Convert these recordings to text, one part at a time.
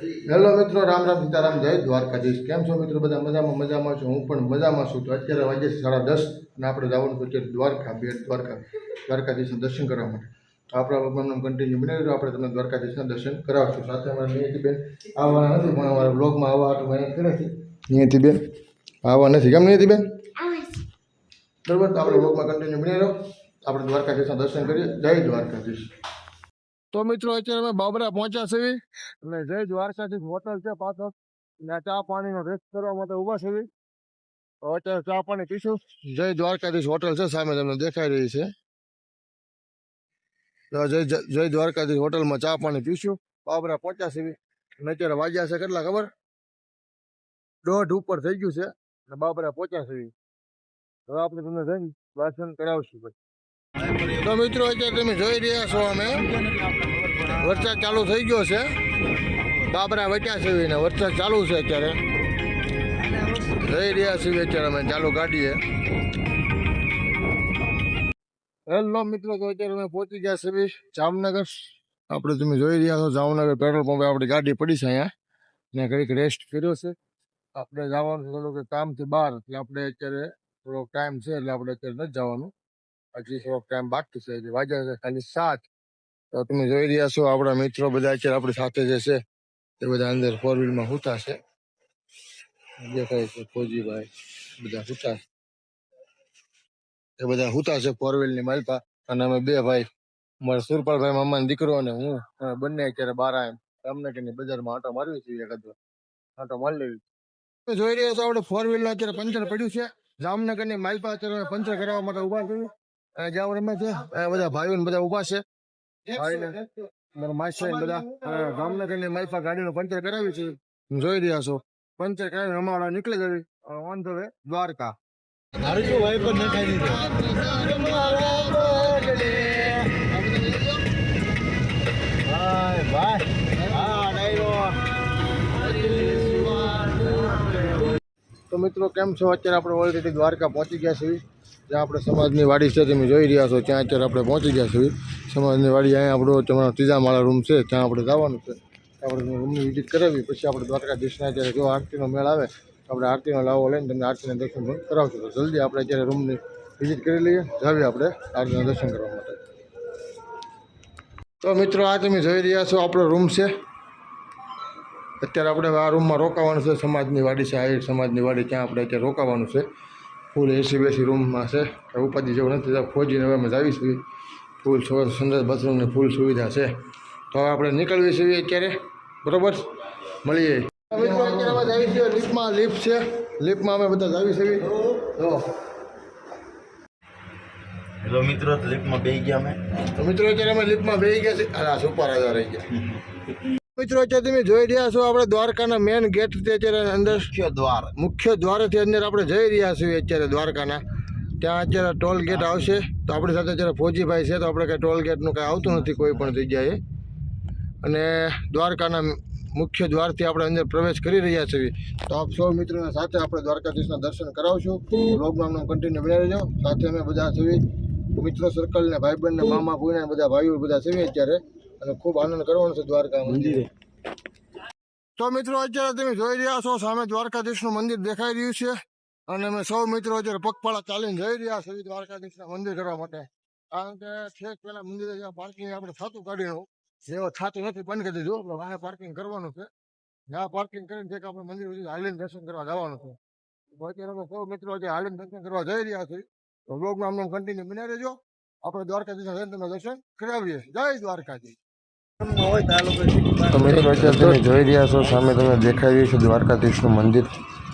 Hello મિત્રો, રામ રામ સીતારામ, જય દ્વારકાધીશ. કેમ છો મિત્રો? બધા મજામાં મજામાં છું? હું પણ મજામાં છું. તો અત્યારે વાગે છે સાડા દસ અને આપણે જવાનું છે દ્વારકા બેટ દ્વારકા, દ્વારકાધીશના દર્શન કરવા માટે. તો આપણા પ્રોગ્રામનું કન્ટિન્યુ બનાવી આપણે તમને દ્વારકાધીશના દર્શન કરાવશું. સાથે અમારા નિયતિબેન આવવાના નથી, પણ અમારા બ્લોગમાં આવવા હાટું મહેનત કરે છે નિયતિબેન આવવા નથી. કેમ નિયતિબેન બરાબર, તો આપણે બ્લોગમાં કન્ટિન્યુ બનાવી આપણે દ્વારકાધીશના દર્શન કરીએ. જય દ્વારકાધીશ. તો મિત્રો અત્યારે અમે બાબરા પહોંચ્યા છીએ અને જય દ્વારકાધીશ હોટલ છે પાછળ. ને ચા પાણીનો રેસ્ટ કરવા માટે ઊભા છીએ. અત્યારે ચા પાણી પીશું. જય દ્વારકાધીશ હોટલ છે, સામે તમને દેખાઈ રહી છે. જય જય- દ્વારકાધીશ હોટલમાં ચા પાણી પીશું. બાબરા પહોંચ્યા છીએ. અને અત્યારે વાગ્યા છે કેટલા ખબર? દોઢ ઉપર થઈ ગયું છે. અને બાબરા પહોંચ્યા છીએ. હવે આપણે તમને જઈને દર્શન કરાવશું ભાઈ. તો મિત્રો, અત્યારે તમે જોઈ રહ્યા છો અમે. વરસાદ ચાલુ થઈ ગયો છે. બાબરા વટ્યા એને. વરસાદ ચાલુ છે અત્યારે. જઈ રહ્યા છીએ અત્યારે અમે ચાલુ ગાડીએ. હેલો મિત્રો, તો અત્યારે અમે પહોંચી ગયા છીએ જામનગર. આપણે તમે જોઈ રહ્યા છો જામનગર પેટ્રોલ પંપે આપણી ગાડી પડી છે અહીંયા. ને ઘડીક રેસ્ટ કર્યો છે. આપણે જવાનું થોડુંક કામથી બહાર. એટલે આપણે અત્યારે થોડોક ટાઈમ છે, એટલે આપણે અત્યારે નથી જવાનું. હજી થોડોક ટાઈમ બાકી છે એટલે છે, ખાલી સાત. તો તમે જોઈ રહ્યા છો, આપણા મિત્રો બધા અત્યારે આપણી સાથે જે છે તે બધા અંદર ફોર વ્હીલમાં હુતા છે. દેખાય છે ફોજીભાઈ, બધા હુતા એ બધા હુતા છે ફોર વ્હીલની માલપા. અને અમે બે ભાઈ, મારા સુરપાલભાઈ મામાનો દીકરો અને હું બંને અત્યારે બાર આમ જામનગરની બજારમાં આંટો મારવી છીએ એકાદ. આંટો મારી લેવી. જોઈ રહ્યા છો, આપણે ફોર વ્હીલ અત્યારે પંચર પડ્યું છે. જામનગરની માલપા અત્યારે પંચર કરાવવા માટે ઊભા છીએ જ્યાં રમે છે બધા ભાઈઓ ને બધા ઊભા છે. મારા માસી ને બધા ગામના કરીને માલપા ગાડીનો પંચર કરાવી છે. જોઈ રહ્યા છો. પંચર કરાવી અમારા નીકળી જવી ઓન ધ વે દ્વારકા. તો મિત્રો કેમ છો? અત્યારે આપણે ઓલરેડી દ્વારકા પહોંચી ગયા છીએ. જ્યાં આપણે સમાજની વાડી છે તમે જોઈ રહ્યા છો, ત્યાં અત્યારે આપણે પહોંચી ગયા છીએ. સમાજની વાડી અહીંયા આપણો તમારો ત્રીજા માળા રૂમ છે, ત્યાં આપણે જવાનું છે. આપણે રૂમની વિઝિટ કરાવી, પછી આપણે દ્વારકાધીશના અત્યારે જો આરતીનો મેળ આવે, આપણે આરતીનો લાવો લઈને તમને આરતીના દર્શન પણ કરાવશું. તો જલ્દી આપણે અત્યારે રૂમની વિઝિટ કરી લઈએ જાવી આપણે આરતીના દર્શન કરવા માટે. તો મિત્રો, આ તમે જોઈ રહ્યા છો, આપણો રૂમ છે. અત્યારે આપણે આ રૂમમાં રોકાવાનું છે, સમાજની વાડી છે આહિર સમાજની વાડી, ત્યાં આપણે અત્યારે રોકાવાનું છે. ફૂલ એસી બેસી રૂમમાં છે. ઉપાધિ જેવું નથી ફોજીને હવે અમે જાવીશું ફૂલ સુંદર બાથરૂમની ફૂલ સુવિધા છે. તો હવે આપણે નીકળવી છીએ અત્યારે. બરોબર? મળીએ. મિત્રો અત્યારે અમે જાવી છીએ. લિફ્ટમાં લિફ્ટ છે. લિફ્ટમાં અમે બધા જાવી છીએ તો હેલો મિત્રો લિફ્ટમાં બે ગયા અમે. તો મિત્રો અત્યારે અમે લિફ્ટમાં બેસી ગયા છીએ. આ સુપર આવ્યા રહી ગયા. મિત્રો અત્યારે તમે જોઈ રહ્યા છો આપણે દ્વારકાના મેન ગેટ અત્યારે અંદર મુખ્ય દ્વાર. મુખ્ય દ્વારથી અંદર આપણે જઈ રહ્યા છીએ અત્યારે દ્વારકાના. ત્યાં અત્યારે ટોલ ગેટ આવશે. તો આપણી સાથે અત્યારે ફોજીભાઈ છે તો આપણે કાંઈ ટોલ ગેટનું કાંઈ આવતું નથી કોઈ પણ જગ્યાએ. અને દ્વારકાના મુખ્ય દ્વારથી આપણે અંદર પ્રવેશ કરી રહ્યા છીએ. તો આપ સૌ મિત્રોના સાથે આપણે દ્વારકાધીશના દર્શન કરાવશું. લોગમાં કન્ટિન્યુ બનાવી રહેજો સાથે અમે બધા છીએ મિત્રો સર્કલ ને ભાઈબંધ ને મામા ભૂઈને બધા ભાઈઓ બધા છીએ અત્યારે. અને ખૂબ આનંદ કરવાનો છે દ્વારકા મંદિરે. તો મિત્રો અત્યારે તમે જોઈ રહ્યા છો સામે દ્વારકાધીશનું મંદિર દેખાઈ રહ્યું છે. અને અમે સૌ મિત્રો અત્યારે પગપાળા ચાલીને જઈ રહ્યા છીએ દ્વારકાધીશના મંદિર કરવા માટે. કારણ કે છેક પેલા મંદિરે જ્યાં પાર્કિંગ આપણે થતું કાઢીનું જેવો થતું નથી બંધ કરી દીધું. આપણે વાહે પાર્કિંગ કરવાનું છે. જ્યાં પાર્કિંગ કરીને છેક આપણે મંદિર સુધી હાલીને દર્શન કરવા જવાનું છે. અત્યારે અમે સૌ મિત્રો અત્યારે હાલીને દર્શન કરવા જઈ રહ્યા છીએ. તો બ્લોગમાં અમને કન્ટિન્યુ બનાવી રહેજો. આપણે દ્વારકાધીશના દર્શન કરાવીએ. જય દ્વારકાધીશ. તો મિત્રો અત્યારે તમે જોઈ રહ્યા છો, સામે તમે દેખાઈ રહ્યું છે દ્વારકાધીશનું મંદિર.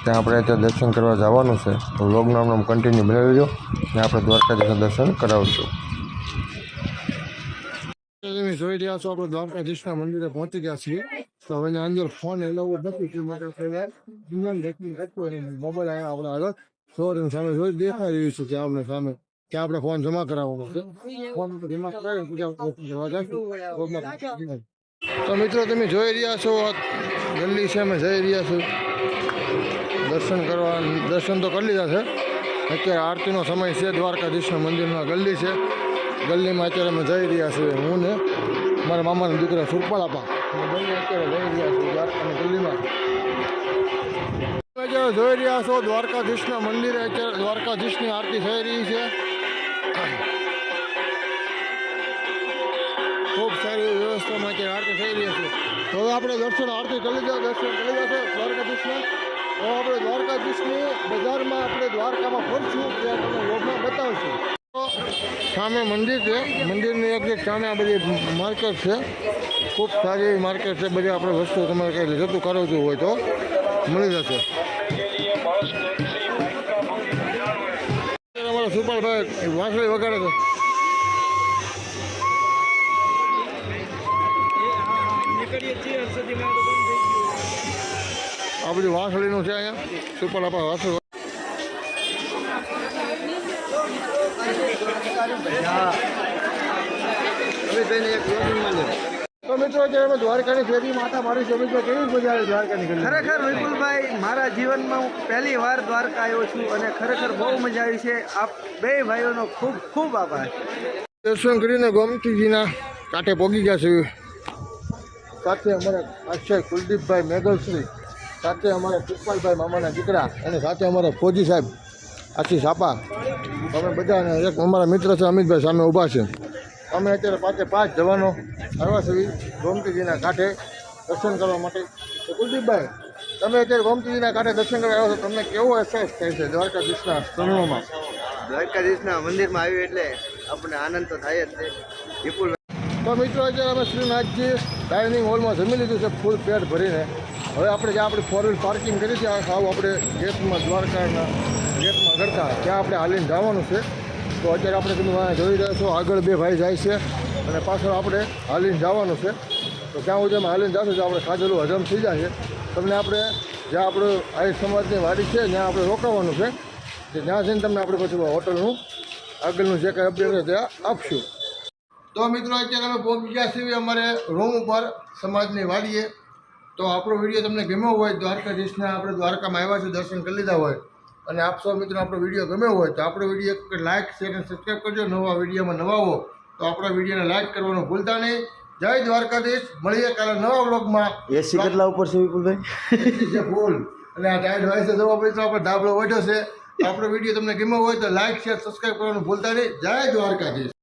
ત્યાં આપણે અત્યારે દર્શન કરવા જવાનું છે. તો લોગનું આમ કન્ટિન્યુ બનાવી લેજો ને આપણે દ્વારકાધીશના દર્શન કરાવશું. તમે જોઈ રહ્યા છો, આપણે દ્વારકાધીશના મંદિરે પહોંચી ગયા છીએ. તો હવે અંદર ફોન એલાવો નથી કે માટે મોબાઈલ આવ્યા આપણે આગળ. સામે જોઈ દેખાઈ રહ્યું છે ત્યાં આપણે સામે ત્યાં આપણે ફોન જમા કરાવવાનો ફોન જમા કરાવી. તો મિત્રો તમે જોઈ રહ્યા છો ગલ્લી છે અમે જઈ રહ્યા છું દર્શન કરવા દર્શન તો કરી લીધા છે. અત્યારે આરતીનો સમય છે દ્વારકાધીશના મંદિરમાં ગલ્લી છે. ગલ્લીમાં અત્યારે અમે જઈ રહ્યા છીએ હું ને મારા મામાના દીકરા સુરપાલાપા. અને બંને અત્યારે જઈ રહ્યા છીએ દ્વારકાની ગલ્લીમાં જોઈ રહ્યા છો દ્વારકાધીશના મંદિરે અત્યારે દ્વારકાધીશની આરતી થઈ રહી છે. એવી અત્યારે આરતી થઈ રહી છે. તો હવે આપણે દર્શન આરતી કરી લીધા, દર્શન કરી લીધા છે દ્વારકાધીશના. હવે આપણે દ્વારકાધીશની બજારમાં આપણે દ્વારકામાં ફરશું, ત્યાં તમને લોગમાં બતાવશું. સામે મંદિર છે. મંદિરની એક સામે આ બધી માર્કેટ છે. ખૂબ સારી એવી માર્કેટ છે. બધી આપણે વસ્તુ તમારે કંઈ જતું કરાવતું હોય તો મળી જશે. અમારા સુપાલભાઈ વાંસળી વગાડે છે. આ બધું વાંસળીનું છે અહીંયા? સુપર આપણા વાંસળી તો મિત્રો અત્યારે અમે દ્વારકાની ફેરી માતા મારી છે મિત્રો કેવી મજા આવે દ્વારકાની ખરેખર વિપુલભાઈ મારા જીવનમાં હું પહેલી વાર દ્વારકા આવ્યો છું અને ખરેખર બહુ મજા આવી છે. આપ બે ભાઈઓનો ખૂબ ખૂબ આભાર. દર્શન કરીને ગોમતીજીના કાંઠે પોગી ગયા છે. સાથે અમારા અક્ષય કુલદીપભાઈ મેઘલશ્રી સાથે અમારા પુષ્પાલભાઈ મામાના દીકરા અને સાથે અમારા ફોજી સાહેબ આશીષ સાપા અમે બધા એક અમારા મિત્ર છે અમિતભાઈ સામે ઊભા છે. અમે અત્યારે પાંચે પાંચ જવાનો અરવાસવી ગોમતીજીના કાંઠે દર્શન કરવા માટે. તો કુલદીપભાઈ તમે અત્યારે ગોમતીજીના કાંઠે દર્શન કરવા આવ્યા છો તમને કેવો અહેસાસ થાય છે દ્વારકાધીશના સ્થળોમાં દ્વારકાધીશના મંદિરમાં આવ્યું એટલે આપણને આનંદ તો થાય જ છે. વિપુલ તો મિત્રો અત્યારે અમે શ્રીનાથજી ડાઇનિંગ હોલમાં જમી લીધું છે, ફૂલ પેટ ભરીને. હવે આપણે જ્યાં આપણે ફોર વ્હીલ પાર્કિંગ કરી છે આવું આપણે ગેટમાં, દ્વારકાના ગેટમાં કરતા ત્યાં આપણે હાલીને જવાનું છે. તો અત્યારે આપણે તમે જોઈ રહ્યા છો, આગળ બે ભાઈ જાય છે અને પાછળ આપણે હાલીને જવાનું છે. તો ત્યાં સુધી અમે હાલીને જશું તો આપણે ખાધેલું હજમ થઈ જાય તમને આપણે જ્યાં આપણું આર્ય સમાજની વાડી છે, ત્યાં આપણે રોકાવાનું છે. કે જ્યાં જઈને તમને આપણે પછી હોટલનું આગળનું જે કાંઈ અપડેટ છે ત્યાં આપશું. તો મિત્રો અત્યારે અમે પહોંચી ગયા છીએ અમારે રૂમ ઉપર સમાજની વાડીએ. તો આપણો વીડિયો તમને ગમ્યો હોય દ્વારકાધીશના આપણે દ્વારકામાં આવ્યા છે દર્શન કરી લીધા હોય. અને આપ સૌ મિત્રો આપણો વીડિયો ગમ્યો હોય તો આપણો વીડિયો લાઇક શેર અને સબસ્ક્રાઈબ કરજો. નવા વિડીયોમાં નવા હો તો આપણા વિડીયોને લાઇક કરવાનું ભૂલતા નહીં. જય દ્વારકાધીશ. મળીએ કાલે નવા બ્લોગમાં એસી કેટલા ઉપર છે વિપુલભાઈ? છે ફૂલ અને આ ટાઈટ હોય છે. જવા મિત્રો આપણે ધાબળો વધ્યો છે આપણો વીડિયો તમને ગમ્યો હોય તો લાઇક શેર સબસ્ક્રાઈબ કરવાનું ભૂલતા નહીં. જય દ્વારકાધીશ.